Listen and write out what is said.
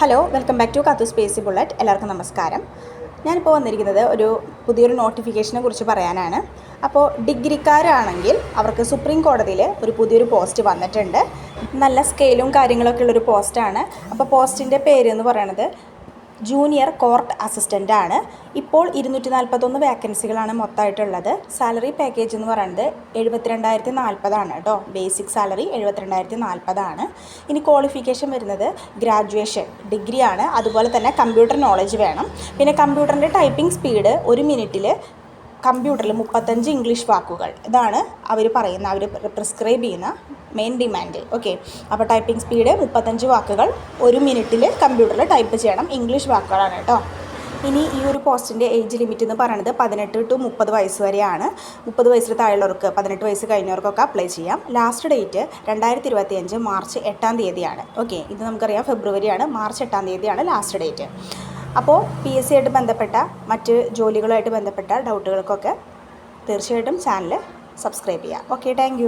Hello welcome back to കത്തു സ്പേസി bullet എല്ലാവർക്കും നമസ്കാരം. ഞാനിപ്പോൾ വന്നിരിക്കുന്നത് ഒരു പുതിയൊരു നോട്ടിഫിക്കേഷനെ കുറിച്ച് പറയാനാണ്. അപ്പോൾ ഡിഗ്രിക്കാരാണെങ്കിൽ അവർക്ക് സുപ്രീം കോടതിയിൽ ഒരു പുതിയൊരു പോസ്റ്റ് വന്നിട്ടുണ്ട്. നല്ല സ്കെയിലും കാര്യങ്ങളൊക്കെ ഉള്ളൊരു പോസ്റ്റാണ് അപ്പോൾ പോസ്റ്റിന്റെ പേര് എന്ന് പറയുന്നത് ജൂനിയർ കോർട്ട് അസിസ്റ്റന്റ് ആണ്. ഇപ്പോൾ ഇരുന്നൂറ്റി നാൽപ്പത്തൊന്ന് വേക്കൻസികളാണ് മൊത്തമായിട്ടുള്ളത്. സാലറി പാക്കേജ് എന്ന് പറയുന്നത് എഴുപത്തിരണ്ടായിരത്തി നാൽപ്പതാണ് കേട്ടോ. ബേസിക് സാലറി എഴുപത്തിരണ്ടായിരത്തി നാൽപ്പതാണ് ഇനി ക്വാളിഫിക്കേഷൻ വരുന്നത് ഗ്രാജുവേഷൻ ഡിഗ്രിയാണ്. അതുപോലെ തന്നെ കമ്പ്യൂട്ടർ നോളജ് വേണം. പിന്നെ കമ്പ്യൂട്ടറിന്റെ ടൈപ്പിംഗ് സ്പീഡ് ഒരു മിനിറ്റിൽ കമ്പ്യൂട്ടറിൽ മുപ്പത്തഞ്ച് ഇംഗ്ലീഷ് വാക്കുകൾ. ഇതാണ് അവർ പറയുന്ന അവർ പ്രിസ്ക്രൈബ് ചെയ്യുന്ന മെയിൻ ഡിമാൻഡ് ഓക്കെ അപ്പോൾ ടൈപ്പിംഗ് സ്പീഡ് മുപ്പത്തഞ്ച് വാക്കുകൾ ഒരു മിനിറ്റിൽ കമ്പ്യൂട്ടറിൽ ടൈപ്പ് ചെയ്യണം. ഇംഗ്ലീഷ് വാക്കുകളാണ് കേട്ടോ. ഇനി ഈ ഒരു പോസ്റ്റിന്റെ ഏജ് ലിമിറ്റ് എന്ന് പറയുന്നത് പതിനെട്ട് ടു മുപ്പത് വയസ്സ് വരെയാണ്. മുപ്പത് വയസ്സിൽ താഴെയുള്ളവർക്ക് പതിനെട്ട് വയസ്സ് കഴിഞ്ഞവർക്കൊക്കെ അപ്ലൈ ചെയ്യാം. ലാസ്റ്റ് ഡേറ്റ് രണ്ടായിരത്തി ഇരുപത്തി അഞ്ച് മാർച്ച് എട്ടാം തീയതിയാണ്. ഓക്കെ ഇത് നമുക്കറിയാം ഫെബ്രുവരിയാണ് മാർച്ച് എട്ടാം തീയതിയാണ് ലാസ്റ്റ് ഡേറ്റ് അപ്പോൾ പി എസ് സി ആയിട്ട് ബന്ധപ്പെട്ട മറ്റ് ജോലികളുമായിട്ട് ബന്ധപ്പെട്ട ഡൗട്ടുകൾക്കൊക്കെ തീർച്ചയായിട്ടും ചാനൽ സബ്സ്ക്രൈബ് ചെയ്യുക ഓക്കെ താങ്ക്